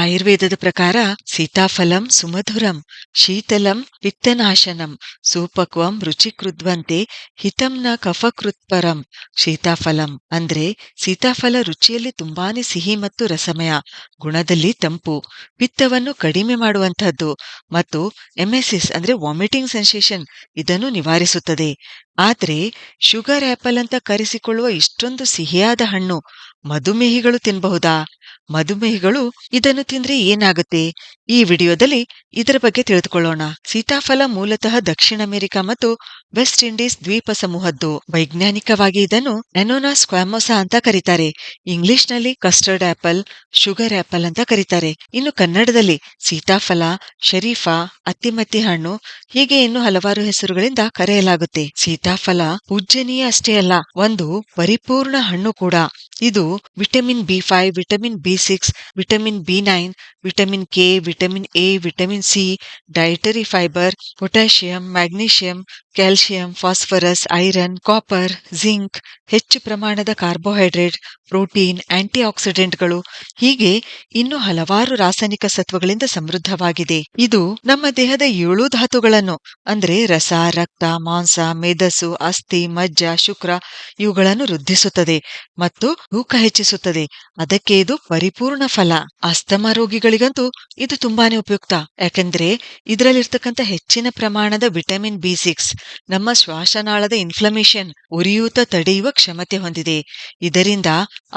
ಆಯುರ್ವೇದದ ಪ್ರಕಾರ ಸೀತಾಫಲಂ, ಸುಮಧುರಂ, ಶೀತಲಂ, ಪಿತ್ತನಾಶನಂ, ಸೂಪಕ್ವಂ, ರುಚಿಕೃದ್ವಂತೆ ಹಿತಂನ ಕಫಕೃತ್ಪರಂ ಸೀತಾಫಲಂ ಅಂದ್ರೆ ಸೀತಾಫಲ ರುಚಿಯಲ್ಲಿ ತುಂಬಾನೇ ಸಿಹಿ ಮತ್ತು ರಸಮಯ, ಗುಣದಲ್ಲಿ ತಂಪು, ಪಿತ್ತವನ್ನು ಕಡಿಮೆ ಮಾಡುವಂತಹದ್ದು ಮತ್ತು ಎಮೆಸಿಸ್ ಅಂದ್ರೆ ವಾಮಿಟಿಂಗ್ ಸೆನ್ಸೇಷನ್ ಇದನ್ನು ನಿವಾರಿಸುತ್ತದೆ. ಆದ್ರೆ ಶುಗರ್ ಆಪಲ್ ಅಂತ ಕರೆಸಿಕೊಳ್ಳುವ ಇಷ್ಟೊಂದು ಸಿಹಿಯಾದ ಹಣ್ಣು ಮಧುಮೇಹಿಗಳು ತಿನ್ಬಹುದಾ? ಮಧುಮೇಹಿಗಳು ಇದನ್ನು ತಿಂದ್ರೆ ಏನಾಗುತ್ತೆ? ಈ ವಿಡಿಯೋದಲ್ಲಿ ಇದರ ಬಗ್ಗೆ ತಿಳಿದುಕೊಳ್ಳೋಣ. ಸೀತಾಫಲ ಮೂಲತಃ ದಕ್ಷಿಣ ಅಮೆರಿಕ ಮತ್ತು ವೆಸ್ಟ್ ಇಂಡೀಸ್ ದ್ವೀಪ ಸಮೂಹದ್ದು. ವೈಜ್ಞಾನಿಕವಾಗಿ ಇದನ್ನು ನೆನೋನಾ ಸ್ಕ್ವಾಮೋಸ ಅಂತ ಕರೀತಾರೆ. ಇಂಗ್ಲಿಷ್ನಲ್ಲಿ ಕಸ್ಟರ್ಡ್ ಆಪಲ್, ಶುಗರ್ ಆಪಲ್ ಅಂತ ಕರೀತಾರೆ. ಇನ್ನು ಕನ್ನಡದಲ್ಲಿ ಸೀತಾಫಲ, ಶರೀಫಾ, ಅತ್ತಿಮತ್ತಿ ಹಣ್ಣು ಹೀಗೆ ಇನ್ನು ಹಲವಾರು ಹೆಸರುಗಳಿಂದ ಕರೆಯಲಾಗುತ್ತೆ. ಸೀತಾಫಲ ಪೂಜ್ಯನೀಯ ಅಷ್ಟೇ ಅಲ್ಲ, ಒಂದು ಪರಿಪೂರ್ಣ ಹಣ್ಣು ಕೂಡ. ಇದು vitamin B five vitamin B six vitamin B nine vitamin K vitamin A vitamin C dietary fibre potassium magnesium calcium phosphorus iron copper zinc ಹೆಚ್ಚು ಪ್ರಮಾಣದ ಕಾರ್ಬೋಹೈಡ್ರೇಟ್ ಪ್ರೋಟೀನ್ ಆಂಟಿ ಆಕ್ಸಿಡೆಂಟ್ಗಳು ಹೀಗೆ ಇನ್ನು ಹಲವಾರು ರಾಸಾಯನಿಕ ಸತ್ವಗಳಿಂದ ಸಮೃದ್ಧವಾಗಿದೆ. ಇದು ನಮ್ಮ ದೇಹದ ಏಳು ಧಾತುಗಳನ್ನು, ಅಂದ್ರೆ ರಸ, ರಕ್ತ, ಮಾಂಸ, ಮೇಧಸ್ಸು, ಅಸ್ಥಿ, ಮಜ್ಜ, ಶುಕ್ರ, ಇವುಗಳನ್ನು ವೃದ್ಧಿಸುತ್ತದೆ. ಮತ್ತು ತೂಕ ಹೆಚ್ಚಿಸುತ್ತದೆ. ಅದಕ್ಕೆ ಇದು ಪರಿಪೂರ್ಣ ಫಲ. ಅಸ್ತಮ ರೋಗಿಗಳಿಗಂತೂ ಇದು ತುಂಬಾನೇ ಉಪಯುಕ್ತ. ಯಾಕೆಂದ್ರೆ ಇದರಲ್ಲಿರ್ತಕ್ಕಂಥ ಹೆಚ್ಚಿನ ಪ್ರಮಾಣದ ವಿಟಮಿನ್ ಬಿ ಸಿಕ್ಸ್, ನಮ್ಮ ಶ್ವಾಸನಾಳದ ಇನ್ಫ್ಲಮೇಷನ್ ಉರಿಯೂತ ತಡೆಯುವ ಕ್ಷಮತೆ ಹೊಂದಿದೆ. ಇದರಿಂದ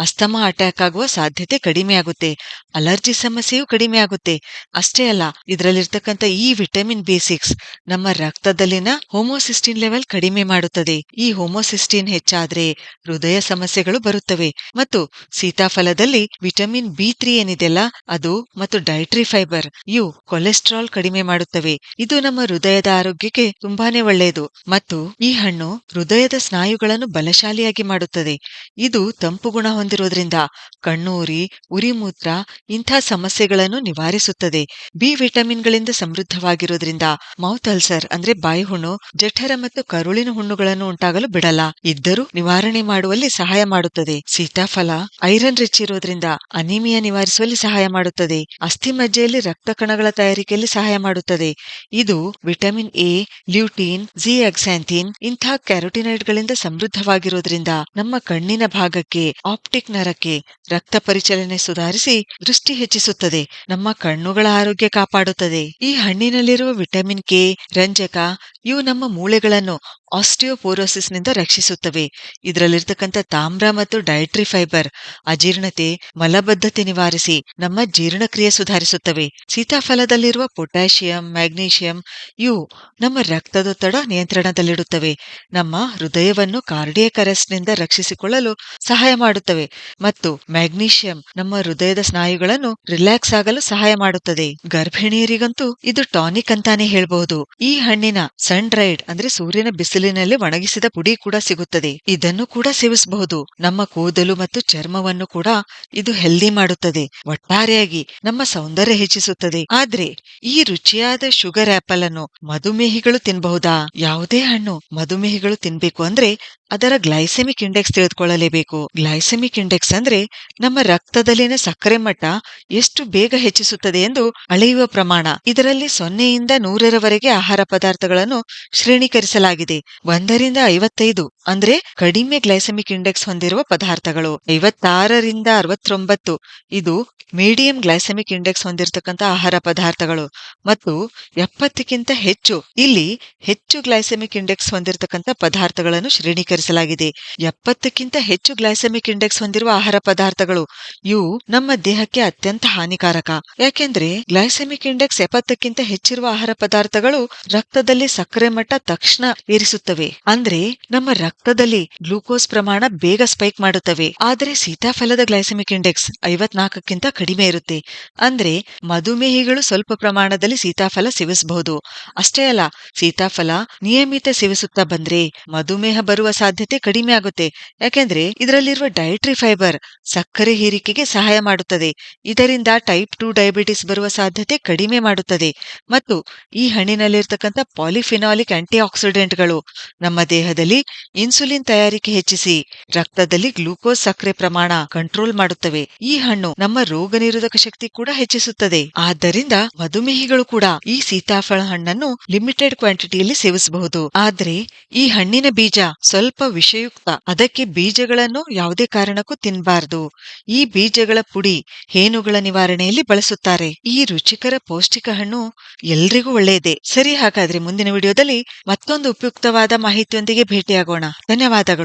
ಅಸ್ತಮಾ ಅಟ್ಯಾಕ್ ಆಗುವ ಸಾಧ್ಯತೆ ಕಡಿಮೆಯಾಗುತ್ತೆ ಅಲರ್ಜಿ ಸಮಸ್ಯೆಯೂ ಕಡಿಮೆ ಆಗುತ್ತೆ. ಅಷ್ಟೇ ಅಲ್ಲ, ಇದರಲ್ಲಿರ್ತಕ್ಕಂಥ ಈ ವಿಟಮಿನ್ ಬಿ ಸಿಕ್ಸ್ ನಮ್ಮ ರಕ್ತದಲ್ಲಿನ ಹೋಮೋಸಿಸ್ಟಿನ್ ಲೆವೆಲ್ ಕಡಿಮೆ ಮಾಡುತ್ತದೆ. ಈ ಹೋಮೋಸಿಸ್ಟಿನ್ ಹೆಚ್ಚಾದ್ರೆ ಹೃದಯ ಸಮಸ್ಯೆಗಳು ಬರುತ್ತವೆ. ಮತ್ತು ಸೀತಾಫಲದಲ್ಲಿ ವಿಟಮಿನ್ ಬಿ ತ್ರೀ ಏನಿದೆಯಲ್ಲ, ಅದು ಮತ್ತು ಡೈಟ್ರಿ ಫೈಬರ್, ಇವು ಕೊಲೆಸ್ಟ್ರಾಲ್ ಕಡಿಮೆ ಮಾಡುತ್ತವೆ. ಇದು ನಮ್ಮ ಹೃದಯದ ಆರೋಗ್ಯಕ್ಕೆ ತುಂಬಾನೇ ಒಳ್ಳೆಯದು ಮತ್ತು ಈ ಹಣ್ಣು ಹೃದಯದ ಸ್ನಾಯುಗಳನ್ನು ಬಲಶಾಲಿಯಾಗಿ ಮಾಡುತ್ತದೆ. ಇದು ತಂಪು ಗುಣ ಹೊಂದಿರೋದ್ರಿಂದ ಕಣ್ಣೂರಿ ಉರಿಮೂತ್ರ ಇಂಥ ಸಮಸ್ಯೆಗಳನ್ನು ನಿವಾರಿಸುತ್ತದೆ. ಬಿ ವಿಟಮಿನ್ಗಳಿಂದ ಸಮೃದ್ಧವಾಗಿರುವುದರಿಂದ ಮೌತ್ ಅಲ್ಸರ್ ಅಂದ್ರೆ ಬಾಯಿ ಹುಣ್ಣು, ಜಠರ ಮತ್ತು ಕರುಳಿನ ಹುಣ್ಣುಗಳನ್ನು ಉಂಟಾಗಲು ಬಿಡಲ್ಲ. ಇದ್ದರೂ ನಿವಾರಣೆ ಮಾಡುವಲ್ಲಿ ಸಹಾಯ ಮಾಡುತ್ತದೆ. ಸೀತಾಫಲ ಐರನ್ ರಿಚ್ ಇರೋದ್ರಿಂದ ಅನಿಮಿಯಾ ನಿವಾರಿಸುವಲ್ಲಿ ಸಹಾಯ ಮಾಡುತ್ತದೆ. ಅಸ್ಥಿ ಮಜ್ಜೆಯಲ್ಲಿ ರಕ್ತ ಕಣಗಳ ತಯಾರಿಕೆಯಲ್ಲಿ ಸಹಾಯ ಮಾಡುತ್ತದೆ. ಇದು vitamin A, lutein, zeaxanthin ಇಂತಹ ಕ್ಯಾರೋಟಿನೈಡ್ಗಳಿಂದ ಸಮೃದ್ಧವಾಗಿರೋದ್ರಿಂದ ನಮ್ಮ ಕಣ್ಣಿನ ಭಾಗಕ್ಕೆ, ಆಪ್ಟಿಕ್ ನರಕ್ಕೆ ರಕ್ತ ಪರಿಚಲನೆ ಸುಧಾರಿಸಿ ದೃಷ್ಟಿ ಹೆಚ್ಚಿಸುತ್ತದೆ. ನಮ್ಮ ಕಣ್ಣುಗಳ ಆರೋಗ್ಯ ಕಾಪಾಡುತ್ತದೆ. ಈ ಹಣ್ಣಿನಲ್ಲಿರುವ ವಿಟಮಿನ್ ಕೆ, ರಂಜಕ ಇವು ನಮ್ಮ ಮೂಳೆಗಳನ್ನು ಆಸ್ಟಿಯೋಪೋರೋಸಿಸ್ನಿಂದ ರಕ್ಷಿಸುತ್ತವೆ. ಇದರಲ್ಲಿರ್ತಕ್ಕಂಥ ತಾಮ್ರ ಮತ್ತು ಡಯಟ್ರಿ ಫೈಬರ್ ಅಜೀರ್ಣತೆ, ಮಲಬದ್ಧತೆ ನಿವಾರಿಸಿ ನಮ್ಮ ಜೀರ್ಣಕ್ರಿಯೆ ಸುಧಾರಿಸುತ್ತವೆ. ಸೀತಾಫಲದಲ್ಲಿರುವ ಪೊಟ್ಯಾಷಿಯಂ, ಮ್ಯಾಗ್ನೀಷಿಯಂ ಇವು ನಮ್ಮ ರಕ್ತದೊತ್ತಡ ನಿಯಂತ್ರಣದಲ್ಲಿಡುತ್ತವೆ. ನಮ್ಮ ಹೃದಯವನ್ನು ಕಾರ್ಡಿಯಕರೆಸ್ನಿಂದ ರಕ್ಷಿಸಿಕೊಳ್ಳಲು ಸಹಾಯ ಮಾಡುತ್ತವೆ ಮತ್ತು ಮ್ಯಾಗ್ನೀಷಿಯಂ ನಮ್ಮ ಹೃದಯದ ಸ್ನಾಯುಗಳನ್ನು ರಿಲ್ಯಾಕ್ಸ್ ಆಗಲು ಸಹಾಯ ಮಾಡುತ್ತದೆ. ಗರ್ಭಿಣಿಯರಿಗಂತೂ ಇದು ಟಾನಿಕ್ ಅಂತಾನೆ ಹೇಳ್ಬಹುದು. ಈ ಹಣ್ಣಿನ ಸನ್ ಡ್ರೈಡ್ ಅಂದ್ರೆ ಸೂರ್ಯನ ಬಿಸಿಲಿನಲ್ಲಿ ಒಣಗಿಸಿದ ಪುಡಿ ಕೂಡ ಸಿಗುತ್ತದೆ. ಇದನ್ನು ಕೂಡ ಸೇವಿಸಬಹುದು. ನಮ್ಮ ಕೂದಲು ಮತ್ತು ಚರ್ಮವನ್ನು ಕೂಡ ಇದು ಹೆಲ್ದಿ ಮಾಡುತ್ತದೆ. ಒಟ್ಟಾರೆಯಾಗಿ ನಮ್ಮ ಸೌಂದರ್ಯ ಹೆಚ್ಚಿಸುತ್ತದೆ. ಆದ್ರೆ ಈ ರುಚಿಯಾದ ಶುಗರ್ ಆಪಲ್ ಅನ್ನು ಮಧುಮೇಹಿಗಳು ತಿನ್ಬಹುದಾ? ಯಾವುದೇ ಹಣ್ಣು ಮಧುಮೇಹಿಗಳು ತಿನ್ಬೇಕು ಅಂದ್ರೆ ಅದರ ಗ್ಲೈಸೆಮಿಕ್ ಇಂಡೆಕ್ಸ್ ತಿಳಿದುಕೊಳ್ಳಲೇಬೇಕು. ಗ್ಲೈಸೆಮಿಕ್ ಇಂಡೆಕ್ಸ್ ಅಂದ್ರೆ ನಮ್ಮ ರಕ್ತದಲ್ಲಿನ ಸಕ್ಕರೆ ಮಟ್ಟ ಎಷ್ಟು ಬೇಗ ಹೆಚ್ಚಿಸುತ್ತದೆ ಎಂದು ಅಳೆಯುವ ಪ್ರಮಾಣ. ಇದರಲ್ಲಿ ಸೊನ್ನೆಯಿಂದ ನೂರರವರೆಗೆ ಆಹಾರ ಪದಾರ್ಥಗಳನ್ನು ಶ್ರೇಣೀಕರಿಸಲಾಗಿದೆ. ಒಂದರಿಂದ ಐವತ್ತೈದು ಅಂದ್ರೆ ಕಡಿಮೆ ಗ್ಲೈಸೆಮಿಕ್ ಇಂಡೆಕ್ಸ್ ಹೊಂದಿರುವ ಪದಾರ್ಥಗಳು. ಐವತ್ತಾರರಿಂದ ಅರವತ್ತೊಂಬತ್ತು. ಇದು ಮೀಡಿಯಂ ಗ್ಲೈಸೆಮಿಕ್ ಇಂಡೆಕ್ಸ್ ಹೊಂದಿರತಕ್ಕಂತ ಆಹಾರ ಪದಾರ್ಥಗಳು. ಮತ್ತು ಎಪ್ಪತ್ತಕ್ಕಿಂತ ಹೆಚ್ಚು, ಇಲ್ಲಿ ಹೆಚ್ಚು ಗ್ಲೈಸೆಮಿಕ್ ಇಂಡೆಕ್ಸ್ ಹೊಂದಿರತಕ್ಕಂತ ಪದಾರ್ಥಗಳನ್ನು ಶ್ರೇಣೀಕರಿಸಲಾಗಿದೆ. ಎಪ್ಪತ್ತಕ್ಕಿಂತ ಹೆಚ್ಚು ಗ್ಲೈಸೆಮಿಕ್ ಇಂಡೆಕ್ಸ್ ಹೊಂದಿರುವ ಆಹಾರ ಪದಾರ್ಥಗಳು, ಇವು ನಮ್ಮ ದೇಹಕ್ಕೆ ಅತ್ಯಂತ ಹಾನಿಕಾರಕ. ಯಾಕೆಂದ್ರೆ ಗ್ಲೈಸೆಮಿಕ್ ಇಂಡೆಕ್ಸ್ ಎಪ್ಪತ್ತಕ್ಕಿಂತ ಹೆಚ್ಚಿರುವ ಆಹಾರ ಪದಾರ್ಥಗಳು ರಕ್ತದಲ್ಲಿ ಸಕ್ಕರೆ ಮಟ್ಟ ತಕ್ಷಣ ಏರಿಸುತ್ತವೆ. ಅಂದ್ರೆ ನಮ್ಮ ರಕ್ತದಲ್ಲಿ ಗ್ಲೂಕೋಸ್ ಪ್ರಮಾಣ ಬೇಗ ಸ್ಪೈಕ್ ಮಾಡುತ್ತವೆ. ಆದರೆ ಸೀತಾಫಲದ ಗ್ಲೈಸೆಮಿಕ್ ಇಂಡೆಕ್ಸ್ ಐವತ್ನಾಲ್ಕಕ್ಕಿಂತ ಕಡಿಮೆ ಇರುತ್ತೆ. ಅಂದ್ರೆ ಮಧುಮೇಹಿಗಳು ಸ್ವಲ್ಪ ಪ್ರಮಾಣದಲ್ಲಿ ಸೀತಾಫಲ ಸೇವಿಸಬಹುದು. ಅಷ್ಟೇ ಅಲ್ಲ, ಸೀತಾಫಲ ನಿಯಮಿತ ಸೇವಿಸುತ್ತಾ ಬಂದ್ರೆ ಮಧುಮೇಹ ಬರುವ ಸಾಧ್ಯತೆ ಕಡಿಮೆ ಆಗುತ್ತೆ. ಯಾಕೆಂದ್ರೆ ಇದರಲ್ಲಿರುವ ಡಯಟ್ರಿ ಫೈಬರ್ ಸಕ್ಕರೆ ಹೀರಿಕೆಗೆ ಸಹಾಯ ಮಾಡುತ್ತದೆ. ಇದರಿಂದ ಟೈಪ್ ಟು ಡಯಾಬಿಟಿಸ್ ಬರುವ ಸಾಧ್ಯತೆ ಕಡಿಮೆ ಮಾಡುತ್ತದೆ. ಮತ್ತು ಈ ಹಣ್ಣಿನಲ್ಲಿರ್ತಕ್ಕಂಥ ಪಾಲಿಫಿನಾಲಿಕ್ ಆಂಟಿ ಆಕ್ಸಿಡೆಂಟ್ಗಳು ನಮ್ಮ ದೇಹದಲ್ಲಿ ಇನ್ಸುಲಿನ್ ತಯಾರಿಕೆ ಹೆಚ್ಚಿಸಿ, ರಕ್ತದಲ್ಲಿ ಗ್ಲೂಕೋಸ್ ಸಕ್ಕರೆ ಪ್ರಮಾಣ ಕಂಟ್ರೋಲ್ ಮಾಡುತ್ತವೆ. ಈ ಹಣ್ಣು ನಮ್ಮ ರೋಗ ನಿರೋಧಕ ಶಕ್ತಿ ಕೂಡ ಹೆಚ್ಚಿಸುತ್ತದೆ. ಆದ್ದರಿಂದ ಮಧುಮೇಹಿಗಳು ಕೂಡ ಈ ಸೀತಾಫಳ ಹಣ್ಣನ್ನು ಲಿಮಿಟೆಡ್ ಕ್ವಾಂಟಿಟಿಯಲ್ಲಿ ಸೇವಿಸಬಹುದು. ಆದ್ರೆ ಈ ಹಣ್ಣಿನ ಬೀಜ ಸ್ವಲ್ಪ ವಿಷಯುಕ್ತ. ಅದಕ್ಕೆ ಬೀಜಗಳನ್ನು ಯಾವುದೇ ಕಾರಣಕ್ಕೂ ತಿನ್ನಬಾರದು ಈ ಬೀಜಗಳ ಪುಡಿ ಹೇನುಗಳ ನಿವಾರಣೆಯಲ್ಲಿ ಬಳಸುತ್ತಾರೆ. ಈ ರುಚಿಕರ ಪೌಷ್ಟಿಕ ಹಣ್ಣು ಎಲ್ರಿಗೂ ಒಳ್ಳೆಯದೇ. ಸರಿ, ಹಾಗಾದ್ರೆ ಮುಂದಿನ ವಿಡಿಯೋದಲ್ಲಿ ಮತ್ತೊಂದು ಉಪಯುಕ್ತವಾದ ಮಾಹಿತಿಯೊಂದಿಗೆ ಭೇಟಿಯಾಗೋಣ. ಧನ್ಯವಾದಗಳು.